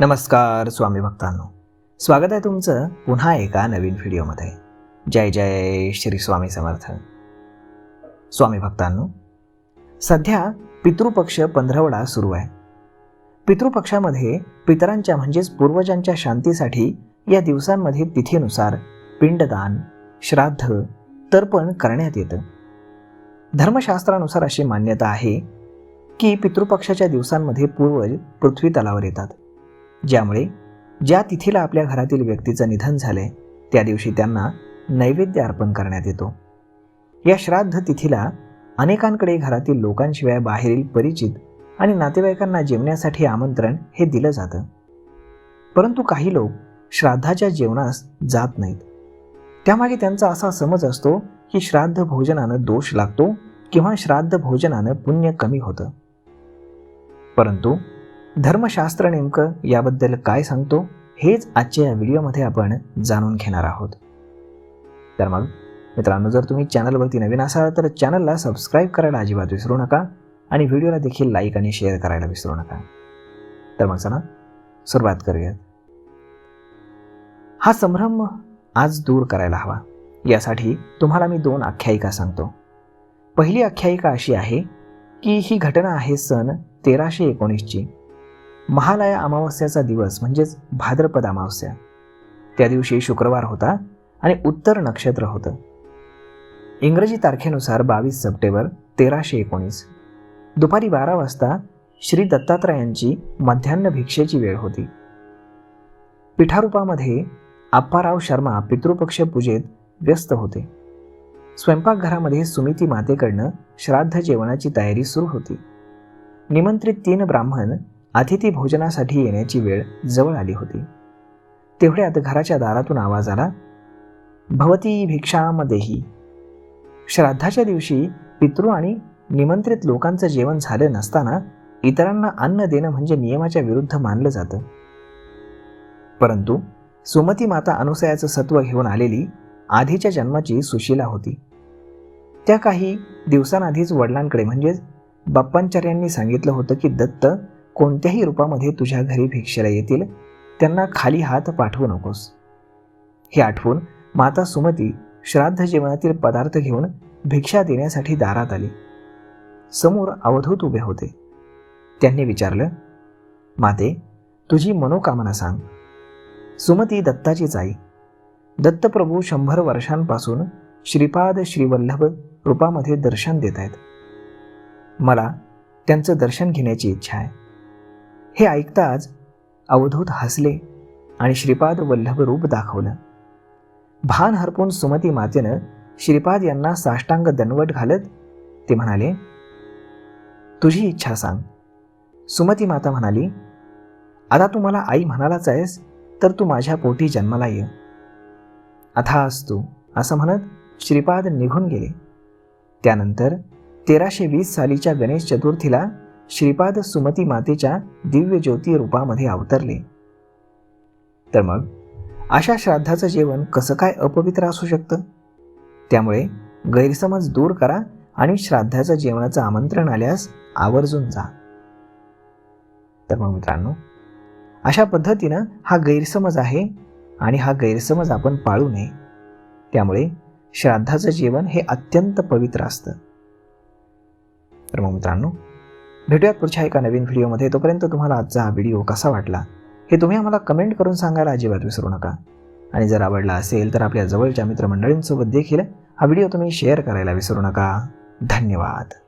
नमस्कार स्वामी भक्तांनो. स्वागत आहे तुमचं पुन्हा एका नवीन व्हिडिओमध्ये. जय जय श्री स्वामी समर्थ. स्वामी भक्तांनो सध्या पितृपक्ष पंधरवडा सुरू आहे. पितृपक्षामध्ये पितरांच्या म्हणजेच पूर्वजांच्या शांतीसाठी या दिवसांमध्ये तिथीनुसार पिंडदान श्राद्ध तर्पण करण्यात येतं. धर्मशास्त्रानुसार अशी मान्यता आहे की पितृपक्षाच्या दिवसांमध्ये पूर्वज पृथ्वी तलावर येतात. ज्यामुळे ज्या तिथीला आपल्या घरातील व्यक्तीचं निधन झालंय त्या दिवशी त्यांना नैवेद्य अर्पण करण्यात येतो. या श्राद्ध तिथीला अनेकांकडे घरातील लोकांशिवाय बाहेरील परिचित आणि नातेवाईकांना जेवण्यासाठी आमंत्रण हे दिलं जातं. परंतु काही लोक श्राद्धाच्या जेवणास जात नाहीत. त्यामागे त्यांचा असा समज असतो की श्राद्ध भोजनानं दोष लागतो किंवा श्राद्ध भोजनानं पुण्य कमी होतं. परंतु धर्मशास्त्र नेमकं याबद्दल काय सांगतो हेच आजच्या या व्हिडिओमध्ये आपण जाणून घेणार आहोत. तर मग मित्रांनो जर तुम्ही चॅनलवरती नवीन असाल तर चॅनलला सबस्क्राईब करायला अजिबात विसरू नका आणि व्हिडिओला देखील लाईक आणि शेअर करायला विसरू नका. तर मग चला सुरुवात करूयात. हा संभ्रम आज दूर करायला हवा. यासाठी तुम्हाला मी दोन आख्यायिका सांगतो. पहिली आख्यायिका अशी आहे की ही घटना आहे सन तेराशे एकोणीसची. महालया अमावस्याचा दिवस म्हणजेच भाद्रपद अमावस्या. त्या दिवशी शुक्रवार होता आणि उत्तर नक्षत्र होतं. इंग्रजी तारखेनुसार बावीस सप्टेंबर तेराशे एकोणीस. दुपारी बारा वाजता श्री दत्तात्रयांची मध्यान्ह भिक्षेची वेळ होती. पिठारूपामध्ये आप्पाराव शर्मा पितृपक्ष पूजेत व्यस्त होते. स्वयंपाकघरामध्ये सुमिती मातेकडनं श्राद्ध जेवणाची तयारी सुरू होती. निमंत्रित तीन ब्राह्मण अतिथी भोजनासाठी येण्याची वेळ जवळ आली होती. तेवढ्यात घराच्या दारातून आवाज आला भवती भिक्षामदेही श्राद्धाच्या दिवशी पितृ आणि निमंत्रित लोकांचं जेवण झालं नसताना इतरांना अन्न देणं म्हणजे नियमाच्या विरुद्ध मानलं जातं. परंतु सुमती माता अनुसयाचं सत्व घेऊन आलेली आधीच्या जन्माची सुशीला होती. त्या काही दिवसांआधीच वडिलांकडे म्हणजेच बाप्पांचार्यांनी सांगितलं होतं की दत्त कोणत्याही रूपामध्ये तुझ्या घरी भिक्षेला येतील त्यांना खाली हात पाठवू नकोस. हे आठवून माता सुमती श्राद्ध जेवणातील पदार्थ घेऊन भिक्षा देण्यासाठी दारात आली. समोर अवधूत उभे होते. त्यांनी विचारलं माते तुझी मनोकामना सांग. सुमती दत्ताचीच आई दत्तप्रभू शंभर वर्षांपासून श्रीपाद श्रीवल्लभ रूपामध्ये दर्शन देत आहेत. मला त्यांचं दर्शन घेण्याची इच्छा आहे. हे ऐकताच अवधूत हसले आणि श्रीपाद वल्लभ रूप दाखवलं. भान हरपून सुमती मातेनं श्रीपाद यांना साष्टांग दनवट घालत ते म्हणाले तुझी इच्छा सांग. सुमती माता म्हणाली आता तू मला आई म्हणालाच आहेस तर तू माझ्या पोटी जन्माला ये. अथास तू असं म्हणत श्रीपाद निघून गेले. त्यानंतर तेराशे वीस सालीच्या गणेश चतुर्थीला श्रीपाद सुमती मातेच्या दिव्य ज्योती रूपामध्ये अवतरले. तर मग अशा श्राद्धाचं जेवण कसं काय अपवित्र असू शकतं? त्यामुळे गैरसमज दूर करा आणि श्राद्धाचं जेवणाचं आमंत्रण आल्यास आवर्जून जा. तर मग मित्रांनो अशा पद्धतीनं हा गैरसमज आहे आणि हा गैरसमज आपण पाळू नये. त्यामुळे श्राद्धाचं जेवण हे अत्यंत पवित्र असतं. तर मग मित्रांनो भेटूयात पुढच्या एका नवीन व्हिडिओमध्ये. तोपर्यंत तुम्हाला आजचा हा व्हिडिओ कसा वाटला? हे तुम्ही आम्हाला कमेंट करून सांगायला अजिबात विसरू नका. आणि जर आवडला असेल तर आपल्या जवळच्या मित्रमंडळींसोबत देखील हा व्हिडिओ तुम्ही शेअर करायला विसरू नका. धन्यवाद.